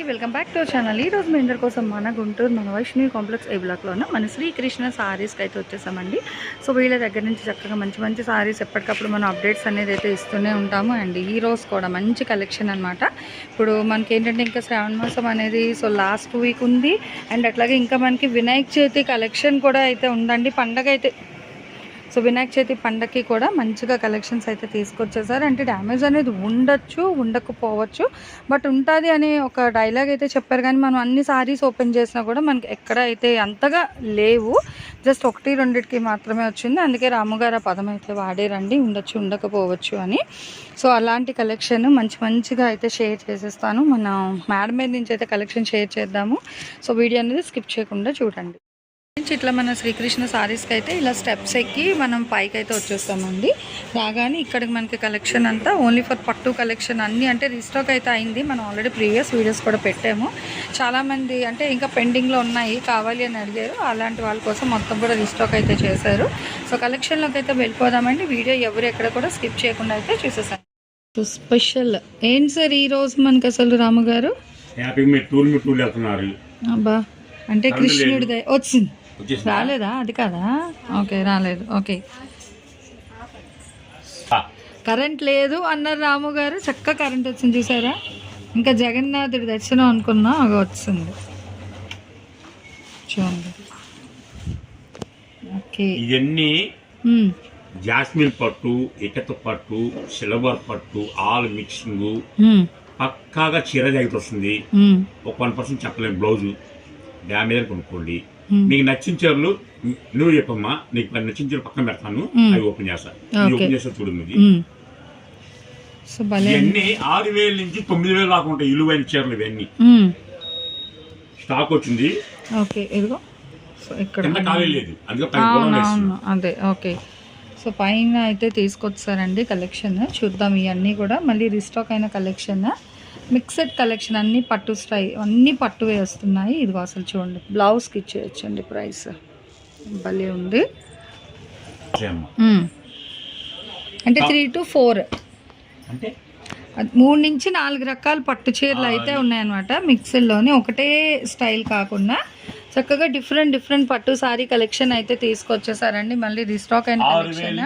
Welcome back to channel ఈ రోజు మీ అందరి కోసం మన గుంటూరు మన వైష్ణవి కాంప్లెక్స్ ఏ బ్లాక్లో ఉన్న మన శ్రీకృష్ణ సారీస్కి అయితే వచ్చేసామండి. సో వీళ్ళ దగ్గర నుంచి చక్కగా మంచి మంచి సారీస్ ఎప్పటికప్పుడు మనం అప్డేట్స్ అనేది అయితే ఇస్తూనే ఉంటాము. అండ్ ఈ రోజు కూడా మంచి కలెక్షన్ అనమాట ఇప్పుడు మనకి ఏంటంటే ఇంకా శ్రావణ మాసం అనేది సో లాస్ట్ వీక్ ఉంది. అండ్ అట్లాగే ఇంకా మనకి వినాయక చవితి కలెక్షన్ కూడా అయితే ఉందండి. పండగ అయితే సో వినాయక చవితి పండగకి కూడా మంచిగా కలెక్షన్స్ అయితే తీసుకొచ్చేసారు అంటే డ్యామేజ్ అనేది ఉండొచ్చు ఉండకపోవచ్చు బట్ ఉంటుంది అనే ఒక డైలాగ్ అయితే చెప్పారు. కానీ మనం అన్ని సారీస్ ఓపెన్ చేసినా కూడా మనకి ఎక్కడ అయితే అంతగా లేవు. జస్ట్ ఒకటి రెండిటికి మాత్రమే వచ్చింది. అందుకే రాముగారు ఆ పదం అయితే వాడేరండి. ఉండొచ్చు ఉండకపోవచ్చు అని. సో అలాంటి కలెక్షన్ మంచి మంచిగా అయితే షేర్ చేసేస్తాను. మన మేడం మీద నుంచి అయితే కలెక్షన్ షేర్ చేద్దాము. సో వీడియో అనేది స్కిప్ చేయకుండా చూడండి. ఇట్లా మన శ్రీకృష్ణ సారీస్కి అయితే ఇలా స్టెప్స్ ఎక్కి మనం పైకి అయితే వచ్చేస్తామండి. రాగానే ఇక్కడికి మనకి కలెక్షన్ అంతా ఓన్లీ ఫర్ పట్టు కలెక్షన్ అన్నీ అంటే రీస్టాక్ అయితే అయింది. మనం ఆల్రెడీ ప్రీవియస్ వీడియోస్ కూడా పెట్టాము. చాలామంది అంటే ఇంకా పెండింగ్లో ఉన్నాయి కావాలి అని అడిగారు. అలాంటి వాళ్ళ కోసం మొత్తం కూడా రీస్టాక్ అయితే చేశారు. సో కలెక్షన్లోకి అయితే వెళ్ళిపోదామండి. వీడియో ఎవరు ఎక్కడ కూడా స్కిప్ చేయకుండా అయితే చూసేసాను సో స్పెషల్ ఏంటి సార్ ఈ రోజు మనకి అసలు రాముగారు హ్యాపీగా మీరు టూర్ మీ టూర్ వెళ్తున్నారు అబ్బా. అంటే కృష్ణుడి దయ- వచ్చింది? రాలేదా? అది కాదా? ఓకే రాలేదు. ఓకే. కరెంట్ లేదు అన్నారు రాము గారు. చక్కగా కరెంట్ వచ్చింది చూసారా? ఇంకా జగన్నాథుడి దర్శనం అనుకున్నా అది వచ్చింది. చూడండి. ఓకే. ఇవన్నీ జాస్మిన్ పట్టు ఇటక పట్టు సిల్వర్ పట్టు ఆల్ మిక్సింగ్. పక్కాగా చీర జాకెట్ వస్తుంది. ఒక వన్ పర్సెంట్ చెప్పలేము బ్లౌజు. డ్యామేజ్ కొనుక్కోండి. Hmm. మీకు నచ్చిన చీరలు నువ్వు చెప్పమ్మా నీకు నచ్చిన చీర పక్కన పెడతాను. Hmm. అవి ఓపెన్ చేస్తా. ఓపెన్ చేస్తా చూడండి ఇది. భలే ఇవన్నీ ఆరు వేల నుంచి తొమ్మిది వేలు దాకా ఉంటాయి ఇలువైన చీరలు ఇవన్నీ. స్టాక్ వచ్చింది. ఓకే ఇదిగో. సో ఇక్కడ కింద ఖాళీ లేదు. అదే ఓకే సో పైన అయితే తీసుకొచ్చారండి కలెక్షన్ చూద్దాం ఇవన్నీ కూడా. మళ్ళీ రీస్టాక్ అయిన కలెక్షన్ మిక్సెడ్ కలెక్షన్ అన్ని పట్టు స్టై అన్ని పట్టువే వస్తున్నాయి. ఇదిగో అసలు చూడండి. బ్లౌజ్కి ఇచ్చేయచ్చండి ప్రైస్. భలే ఉంది. అంటే త్రీ టు ఫోర్. అంటే? మూడు నుంచి నాలుగు రకాల పట్టు చీరలు అయితే ఉన్నాయన్నమాట. మిక్సీలోని ఒకటే స్టైల్ కాకుండా చక్కగా డిఫరెంట్ డిఫరెంట్ పట్టు సారీ కలెక్షన్ అయితే తీసుకొచ్చేసారండి. మళ్ళీ రీస్టాక్ అయిన ఆరు collection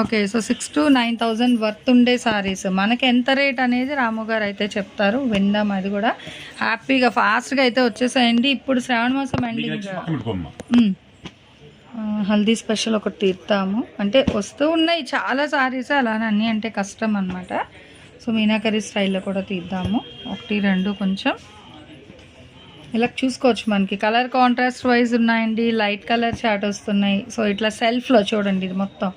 okay so six to nine thousand worth ఉండే సారీస్ మనకి ఎంత రేట్ అనేది రాము గారు అయితే చెప్తారు. విందాం అది కూడా. హ్యాపీగా ఫాస్ట్గా అయితే వచ్చేసాయండి. ఇప్పుడు శ్రావణ మాసం ఎండింగ్ హల్దీ స్పెషల్ ఒకటి తీర్తాము అంటే వస్తూ ఉన్నాయి చాలా సారీస్ అలానే అన్నీ అంటే కష్టం అనమాట సో మీనాకరీ స్టైల్లో కూడా తీద్దాము. ఒకటి రెండు కొంచెం. ఇలా చూసుకోవచ్చు మనకి. కలర్ కాంట్రాస్ట్ వైజ్ ఉన్నాయండి. లైట్ కలర్ చాట్ వస్తున్నాయి. సో ఇట్లా సెల్ఫ్లో చూడండి ఇది మొత్తం.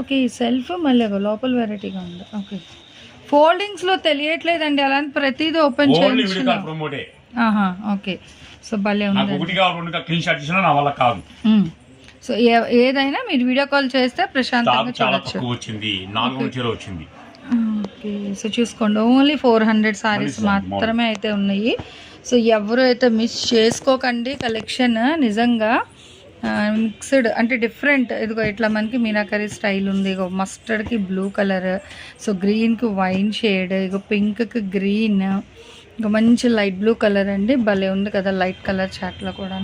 ఓకే ఈ సెల్ఫ్ మళ్ళీ లోపల వెరైటీగా ఉంది. ఓకే ఫోల్డింగ్స్లో తెలియట్లేదండి. అలాంటి ప్రతిదీ ఓపెన్ ఆహా ఓకే సో భలే ఉంది షాట్. సో ఏ- ఏదైనా మీరు వీడియో కాల్ చేస్తే ప్రశాంతంగా చూడొచ్చు. వచ్చింది. వచ్చింది. ఓకే సో చూసుకోండి. ఓన్లీ ఫోర్ హండ్రెడ్ సారీస్ మాత్రమే అయితే ఉన్నాయి. సో ఎవరు అయితే మిస్ చేసుకోకండి కలెక్షన్ నిజంగా మిక్స్డ్ అంటే డిఫరెంట్ ఇదిగో ఇట్లా మనకి మీనాకరీ స్టైల్ ఉంది. ఇగో మస్టర్డ్కి బ్లూ కలర్ సో గ్రీన్కి వైన్ షేడ్ ఇగో పింక్కి గ్రీన్ ఇంకా మంచి లైట్ బ్లూ కలర్ అండి. భలే ఉంది కదా లైట్ కలర్ చాట్లో కూడా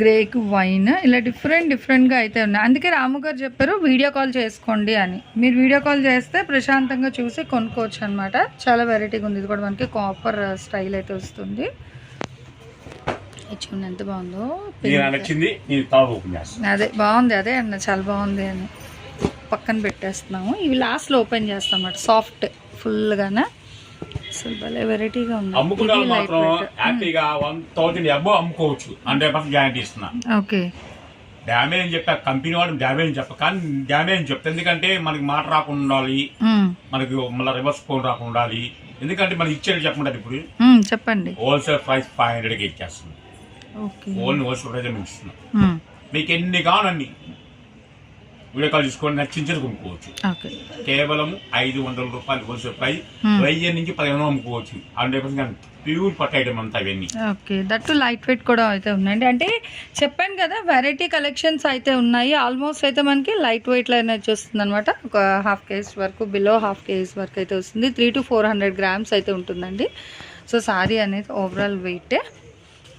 గ్రేకి వైన్ ఇలా డిఫరెంట్ డిఫరెంట్గా అయితే ఉన్నాయి. అందుకే రాము గారు చెప్పారు వీడియో కాల్ చేసుకోండి అని. మీరు వీడియో కాల్ చేస్తే ప్రశాంతంగా చూసి కొనుక్కోవచ్చు అనమాట చాలా వెరైటీగా ఉంది. ఇది కూడా మనకి కాపర్ స్టైల్ అయితే వస్తుంది. చూడండి ఎంత బాగుందో. అదే బాగుంది అదే అన్న చాలా బాగుంది అని. పక్కన పెట్టేస్తున్నాము. ఇవి లాస్ట్లో ఓపెన్ చేస్తాం అన్నమాట. సాఫ్ట్ ఫుల్గానే అసలు భలే వెరైటీగా ఉంది. అమ్ముకునే ఇది వాళ్ళు లైట్ మాత్రం హ్యాపీగా వన్ థౌజండ్ అబ్బో అమ్ముకోవచ్చు. హండ్రెడ్ పర్సెంట్ గ్యారంటీ ఇస్తున్నా. ఓకే. డ్యామేజ్ అని చెప్పా కంపెనీ వాడు డ్యామేజ్ చెప్ప కానీ డ్యామేజ్ చెప్తా. ఎందుకంటే మనకి మాట రాకుండా ఉండాలి. మనకి మళ్ళీ రివర్స్ ఫోన్ రాకుండా ఉండాలి. ఎందుకంటే మనకి ఇచ్చేది చెప్పమంటారు ఇప్పుడు. చెప్పండి. హోల్సేల్ ప్రైస్ ఫైవ్ హండ్రెడ్కి ఇచ్చేస్తుంది ఓకే. ఓన్లీ హోల్సేల్ ప్రైస్ ఇస్తున్నాం. మీకు ఎన్ని కావాలండి వీడియో కాల్ చూసుకొని నచ్చించేది కొనుక్కోవచ్చు. ఓకే. కేవలం ఐదు వందల రూపాయలు హోల్సేల్ ప్రైస్ Hmm. వెయ్యి నుంచి పదిహేను అమ్ముకోవచ్చు. హండ్రెడ్ పర్సెంట్ ప్యూర్ పట్టు ఐటమ్ అంతా ఇవన్నీ ఓకే. దట్టు లైట్ వెయిట్ కూడా అయితే ఉన్నాయండి. అంటే చెప్పాను కదా వెరైటీ కలెక్షన్స్ అయితే ఉన్నాయి. ఆల్మోస్ట్ అయితే మనకి లైట్ వెయిట్లో అనేది వస్తుంది అనమాట ఒక హాఫ్ కేజీ వరకు బిలో హాఫ్ కేజీ వరకు అయితే వస్తుంది. Three to four hundred grams అయితే ఉంటుందండి. సో సారీ అనేది ఓవరాల్ వెయిటే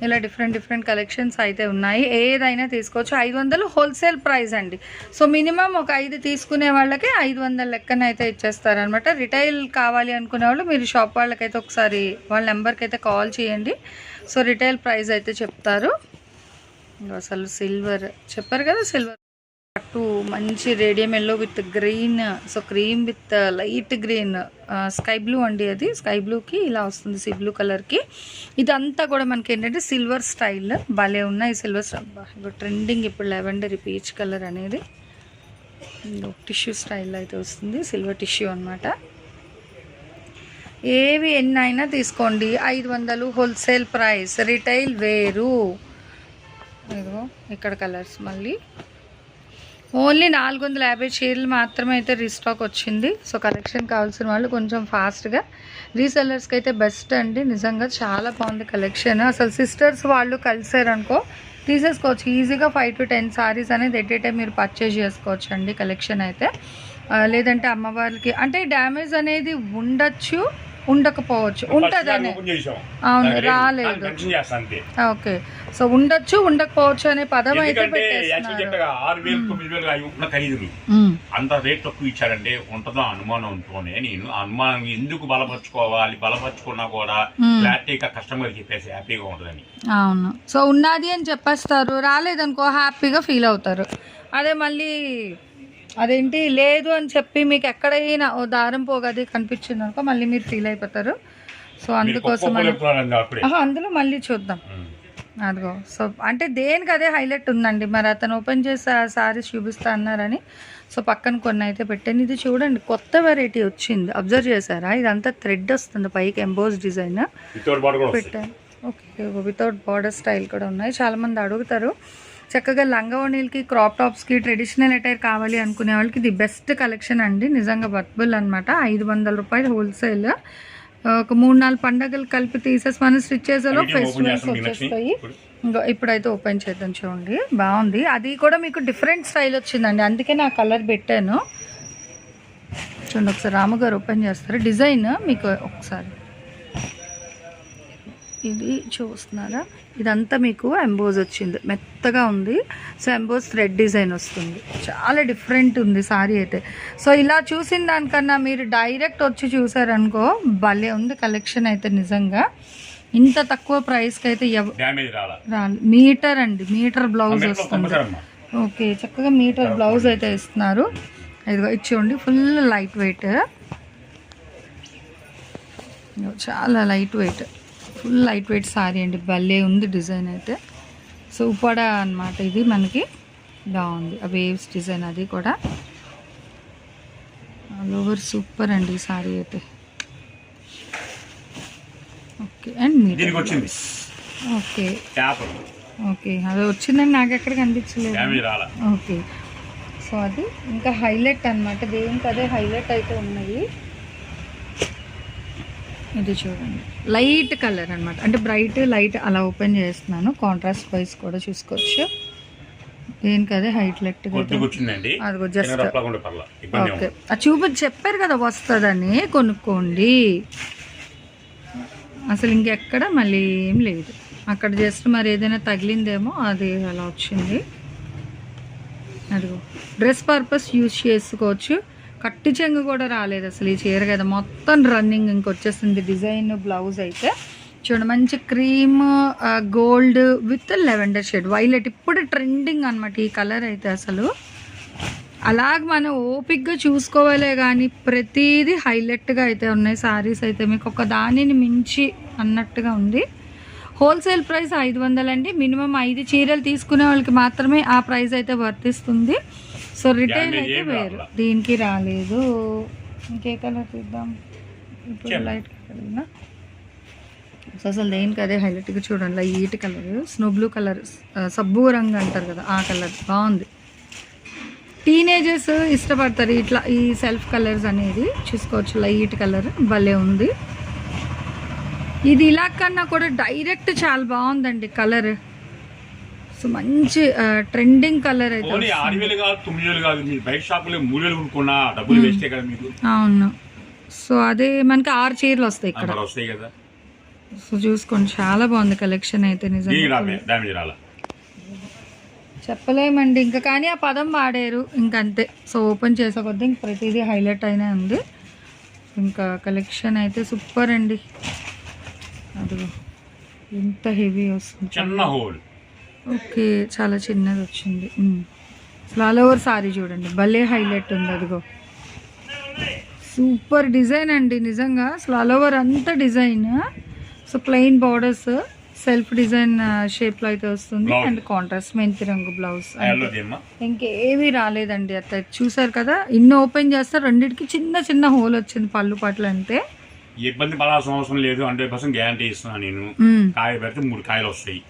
ఇలా డిఫరెంట్ డిఫరెంట్ కలెక్షన్స్ అయితే ఉన్నాయి. ఏదైనా తీసుకోవచ్చు. ఐదు వందలు హోల్సేల్ ప్రైస్ అండి. సో మినిమం ఒక ఐదు తీసుకునే వాళ్ళకి ఐదు వందల లెక్కన అయితే ఇచ్చేస్తారనమాట రిటైల్ కావాలి అనుకునే వాళ్ళు మీరు షాప్ వాళ్ళకైతే ఒకసారి వాళ్ళ నెంబర్కి అయితే కాల్ చేయండి. సో రిటైల్ ప్రైస్ అయితే చెప్తారు. అసలు సిల్వర్ చెప్పారు కదా సిల్వర్. పట్టు మంచి radium yellow with green so cream with light green sky blue అండి అది. స్కై బ్లూకి ఇలా వస్తుంది సీ బ్లూ కలర్కి ఇదంతా కూడా మనకి ఏంటంటే సిల్వర్ స్టైల్ భలే ఉన్నాయి సిల్వర్ ఇప్పుడు ట్రెండింగ్ ఇప్పుడు లెవెండర్ పీచ్ కలర్ అనేది. టిష్యూ స్టైల్ అయితే వస్తుంది. సిల్వర్ టిష్యూ అనమాట ఏవి ఎన్ని అయినా తీసుకోండి. ఐదు వందలు హోల్సేల్ ప్రైస్ రిటైల్ వేరు. ఇదిగో ఇక్కడ కలర్స్ మళ్ళీ. ఓన్లీ నాలుగు వందల యాభై చీరలు మాత్రమే అయితే రీస్టాక్ వచ్చింది. సో కలెక్షన్ కావాల్సిన వాళ్ళు కొంచెం ఫాస్ట్గా రీసెల్లర్స్కి అయితే బెస్ట్ అండి. నిజంగా చాలా బాగుంది కలెక్షన్ అసలు సిస్టర్స్ వాళ్ళు కలిసారనుకో తీసేసుకోవచ్చు. ఈజీగా ఫైవ్ టు టెన్ సారీస్ అనేది ఎట్ ఏ టైం మీరు పర్చేజ్ చేసుకోవచ్చు అండి కలెక్షన్ అయితే లేదంటే అమ్మవారికి అంటే డ్యామేజ్ అనేది ఉండొచ్చు ఉండకపోవచ్చు ఉంటుందనే. అవును రాలేదు. ఓకే. సో ఉండొచ్చు ఉండకపోవచ్చు అనే పదం అయితే అంత రేట్ తక్కువ ఇచ్చారంటే ఉంటుందో అనుమానంతోనే నేను అనుమానం ఎందుకు బలపరుచుకోవాలి బలపరుచుకున్నా కూడా మ్మ్. క్లారిటీగా కస్టమర్ చెప్పేసి హ్యాపీగా ఉంటుందని. అవును. సో ఉన్నది అని చెప్పేస్తారు రాలేదనుకో హ్యాపీగా ఫీల్ అవుతారు. అదే మళ్ళీ అదేంటి? లేదు అని చెప్పి మీకు ఎక్కడైనా ఓ దారం పోగది కనిపించింది అనుకో మళ్ళీ మీరు ఫీల్ అయిపోతారు. సో అందుకోసం అందులో మళ్ళీ చూద్దాం. అదిగో. సో అంటే దేనికి అదే హైలైట్ ఉందండి. మరి అతను ఓపెన్ చేసి ఆ సారీస్ చూపిస్తా అన్నారని. సో పక్కన కొన్ని అయితే పెట్టాను. ఇది చూడండి కొత్త వెరైటీ వచ్చింది. అబ్జర్వ్ చేశారా? ఇదంతా థ్రెడ్ వస్తుంది పైకి ఎంబోస్ డిజైన్ పెట్టాను. ఓకే వితౌట్ బార్డర్ స్టైల్ కూడా ఉన్నాయి. చాలామంది అడుగుతారు. చక్కగా లంగా ఓణీలకి క్రాప్ టాప్స్కి ట్రెడిషనల్ అటైర్ కావాలి అనుకునే వాళ్ళకి ఇది బెస్ట్ కలెక్షన్ అండి. నిజంగా వర్తబుల్ అనమాట ఐదు వందల రూపాయలు హోల్సేల్. ఒక మూడు నాలుగు పండగలు కలిపి తీసేసి మనం స్టిచ్ చేసేలో ఫెస్టివల్స్. వచ్చేస్తాయి. ఇంకా ఇప్పుడైతే ఓపెన్ చేద్దాం చూడండి. బాగుంది. అది కూడా మీకు డిఫరెంట్ స్టైల్ వచ్చిందండి. అందుకే నా కలర్ పెట్టాను. చూడండి ఒకసారి రామగారు ఓపెన్ చేస్తారు. డిజైన్ మీకు ఒకసారి ఇది చూస్తున్నారా? ఇదంతా మీకు ఎంబోజ్ వచ్చింది. మెత్తగా ఉంది. సో ఎంబోజ్ థ్రెడ్ డిజైన్ వస్తుంది. చాలా డిఫరెంట్ ఉంది సారీ అయితే. సో ఇలా చూసిన దానికన్నా మీరు డైరెక్ట్ వచ్చి చూసారనుకో భలే ఉంది కలెక్షన్ అయితే నిజంగా. ఇంత తక్కువ ప్రైస్కి అయితే రాలా? మీటర్ అండి. మీటర్ బ్లౌజ్ వస్తుంది. ఓకే చక్కగా మీటర్ బ్లౌజ్ అయితే ఇస్తున్నారు. ఇదిగో ఇచ్చేయండి ఫుల్ లైట్ వెయిట్. చాలా light weight. Full light weight sari అండి. భలే ఉంది డిజైన్ అయితే. సో ఉప్పడ అనమాట ఇది మనకి. బాగుంది. ఆ వేవ్స్ డిజైన్ అది కూడా. ఆల్ ఓవర్ సూపర్ అండి ఈ సారీ అయితే. ఓకే అండ్ వచ్చింది. ఓకే ఓకే అది వచ్చిందని నాకు ఎక్కడ కనిపించలేదు ఓకే సో అది ఇంకా హైలైట్ అనమాట దేనికి అదే హైలైట్ అయితే ఉన్నాయి. ఇది చూడండి. లైట్ కలర్ అన్నమాట. అంటే బ్రైట్ లైట్ అలా ఓపెన్ చేస్తున్నాను. కాంట్రాస్ట్ వైస్ కూడా చూసుకోవచ్చు. దేనికి అదే హైలైట్ వచ్చిందండి అదిగో జస్ట్ ఓకే చూపి చెప్పారు కదా వస్తుందని. కొనుక్కోండి. అసలు ఇంకెక్కడ మళ్ళీ ఏం లేదు. అక్కడ జస్ట్ మరి ఏదైనా తగిలిందేమో అది అలా వచ్చింది. అదిగో. డ్రెస్ పర్పస్ యూజ్ చేసుకోవచ్చు. కట్టి చెంగు కూడా రాలేదు అసలు ఈ చీర కదా. మొత్తం రన్నింగ్ ఇంకొచ్చేసింది డిజైన్ బ్లౌజ్ అయితే చూడండి మంచి cream gold with lavender shade violet ఇప్పుడు ట్రెండింగ్ అనమాట ఈ కలర్ అయితే అసలు. అలాగ మనం ఓపిక్గా చూసుకోవాలే కానీ ప్రతిదీ హైలైట్గా అయితే ఉన్నాయి. సారీస్ అయితే మీకు ఒక దానిని మించి అన్నట్టుగా ఉంది. హోల్సేల్ ప్రైస్ ఐదు వందలండి. మినిమం ఐదు చీరలు తీసుకునే వాళ్ళకి మాత్రమే ఆ ప్రైస్ అయితే వర్తిస్తుంది. సో రిటైల్ అయితే వేరు. దీనికి రాలేదు. ఇంకే కలర్ చూద్దాం. ఇప్పుడు. లైట్ కలర్ సో అసలు దేనికి అదే హైలైట్గా చూడండి. Light colour snow blue colour సబ్బు రంగు అంటారు కదా ఆ కలర్ బాగుంది. టీనేజర్స్ ఇష్టపడతారు. ఇట్లా ఈ సెల్ఫ్ కలర్స్ అనేది చూసుకోవచ్చు. లైట్ కలర్ భలే ఉంది. ఇది ఇలా కన్నా కూడా డైరెక్ట్ చాలా బాగుందండి కలర్ సో మంచి ట్రెండింగ్ కలర్ అయితే ఓన్లీ ఆరు వస్తుంది. వేలు కాదు తొమ్మిది వేలు కాదు మీరు బయట షాపులో మూడు వేలు కొనుక్కున్నా డబ్బులు వేస్టే కదా మీకు. అవును. సో అదే మనకి ఆరు చీరలు వస్తాయి ఇక్కడ. మరి వస్తాయి కదా. సో చూసుకోండి చాలా బాగుంది కలెక్షన్ అయితే నిజంగా. చెప్పలేమండి ఇంకా కానీ ఆ పదం వాడారు ఇంకంతే. సో ఓపెన్ చేసే కొద్దీ ఇంక ప్రతిదీ హైలైట్ అయినా ఉంది. ఇంకా కలెక్షన్ అయితే సూపర్ అండి. అదిగో ఎంత హెవీ వస్తుంది. చిన్న హోల్ ఓకే చాలా చిన్నది వచ్చింది. అసలు ఆల్ ఓవర్ సారీ చూడండి. భలే హైలైట్ ఉంది అదిగో. సూపర్ డిజైన్ అండి నిజంగా. అసలు ఆల్ ఓవర్ అంతా design. So plain borders self design షేప్లో అయితే వస్తుంది. అండ్ కాంట్రాస్ట్ మెంతి రంగు బ్లౌజ్. ఇంకేమీ రాలేదండి అట్లా చూసారు కదా ఇన్ని ఓపెన్ చేస్తే రెండింటికి చిన్న చిన్న హోల్ వచ్చింది పళ్ళు పట్లు అంతే ఇబ్బంది పడాల్సిన అవసరం లేదు. హండ్రెడ్ పర్సెంట్ గ్యారంటీ ఇస్తున్నాను నేను. కాయ పెడితే మూడు కాయలు వస్తాయి.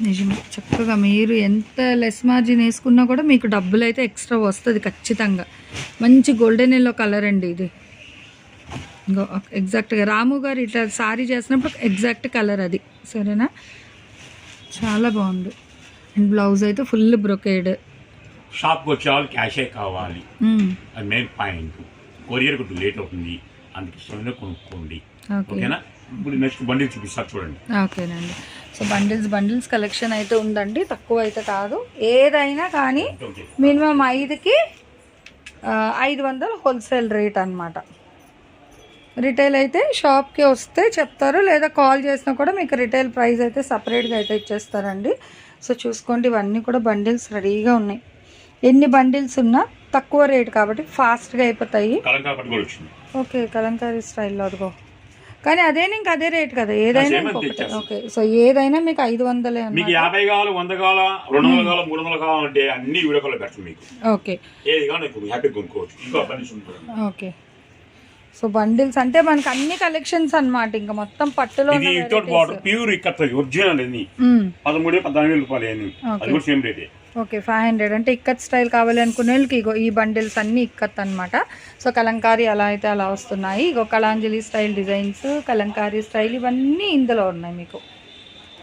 నిజమే. చక్కగా మీరు ఎంత లెస్ మార్జిన్ వేసుకున్నా కూడా మీకు డబ్బులు అయితే ఎక్స్ట్రా వస్తుంది ఖచ్చితంగా. మంచి గోల్డెన్ ఎల్లో కలర్ అండి ఇది. ఇంకో ఎగ్జాక్ట్గా రాము గారు ఇట్లా సారీ చేసినప్పుడు ఎగ్జాక్ట్ కలర్ అది. సరేనా? చాలా బాగుంది. అండ్ బ్లౌజ్ అయితే ఫుల్ బ్రొకేడ్ షాప్కి వచ్చే వాళ్ళు క్యాషే కావాలి. అది పాయింట్ లేట్ అవుతుంది. అందుకు కొనుక్కోండి. ఓకే ఓకేనా ఇప్పుడు నెక్స్ట్ బండి చూపిస్తా చూడండి. ఓకేనండి. సో బండిల్స్ బండిల్స్ కలెక్షన్ అయితే ఉందండి. తక్కువ అయితే కాదు. ఏదైనా కానీ మినిమం ఐదుకి ఐదు వందలు హోల్సేల్ రేట్ అన్నమాట. రిటైల్ అయితే షాప్కి వస్తే చెప్తారు. లేదా కాల్ చేసినా కూడా మీకు రిటైల్ ప్రైస్ అయితే సపరేట్గా అయితే ఇచ్చేస్తారండి. సో చూసుకోండి ఇవన్నీ కూడా బండిల్స్ రెడీగా ఉన్నాయి. ఎన్ని బండిల్స్ ఉన్నా తక్కువ రేట్ కాబట్టి ఫాస్ట్గా అయిపోతాయి. ఓకే కలంకారీ స్టైల్లో అదిగో. కానీ అదే ఇంక అదే రేట్ కదా ఏదైనా. ఓకే సో ఏదైనా మీకు ఐదు వందలే మీకు యాభై కావాలి వంద కావాలా రెండు వందలు కావాలా మూడు వందలు కావాలంటే అన్ని వీడియో కాల్ పెడతాం మీకు. ఓకే. ఏది కావాలి నీకు హ్యాపీగా కొనుక్కోవచ్చు. ఇంకో ఓకే. సో బండిల్స్ అంటే మనకి అన్ని కలెక్షన్స్ అన్నమాట ఇంకా మొత్తం పట్టులో ప్యూర్ ఇక్కడ ఒరిజినల్ పదమూడు పద్నాలుగు వేలు రూపాయలు. అది కూడా సేమ్ రేటే. ఓకే ఫైవ్ హండ్రెడ్ అంటే ఇక్కత్ స్టైల్ కావాలి అనుకునే వాళ్ళకి ఇగో ఈ బండిల్స్ అన్నీ ఇక్కత్ అన్నమాట. సో కలంకారీ అలా అయితే అలా వస్తున్నాయి. ఇగో Kalanjali style designs Kalamkari style ఇవన్నీ ఇందులో ఉన్నాయి మీకు.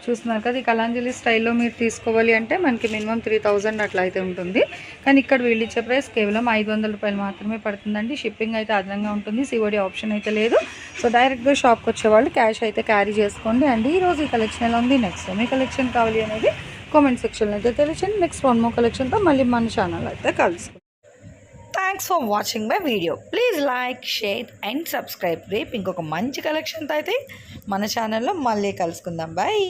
చూస్తున్నారు కదా ఈ కలాంజలి స్టైల్లో మీరు తీసుకోవాలి అంటే మనకి మినిమం త్రీ థౌజండ్ అట్లా అయితే ఉంటుంది. కానీ ఇక్కడ వీళ్ళు ఇచ్చే ప్రైస్ కేవలం ఐదు వందల రూపాయలు మాత్రమే పడుతుందండి. షిప్పింగ్ అయితే అదనంగా ఉంటుంది. సిఓడి ఆప్షన్ అయితే లేదు. సో డైరెక్ట్గా షాప్కి వచ్చేవాళ్ళు క్యాష్ అయితే క్యారీ చేసుకోండి. అండ్ ఈరోజు ఈ కలెక్షన్ ఎలా ఉంది? నెక్స్ట్ మీ కలెక్షన్ కావాలి అనేది కామెంట్ సెక్షన్లో అయితే తెలియచండి నెక్స్ట్ వన్ మో కలెక్షన్తో మళ్ళీ మన ఛానల్ అయితే కలుసుకుంటాం thanks for watching my video please like share and subscribe రేపు ఇంకొక మంచి కలెక్షన్తో అయితే మన ఛానల్లో మళ్ళీ కలుసుకుందాం. బాయ్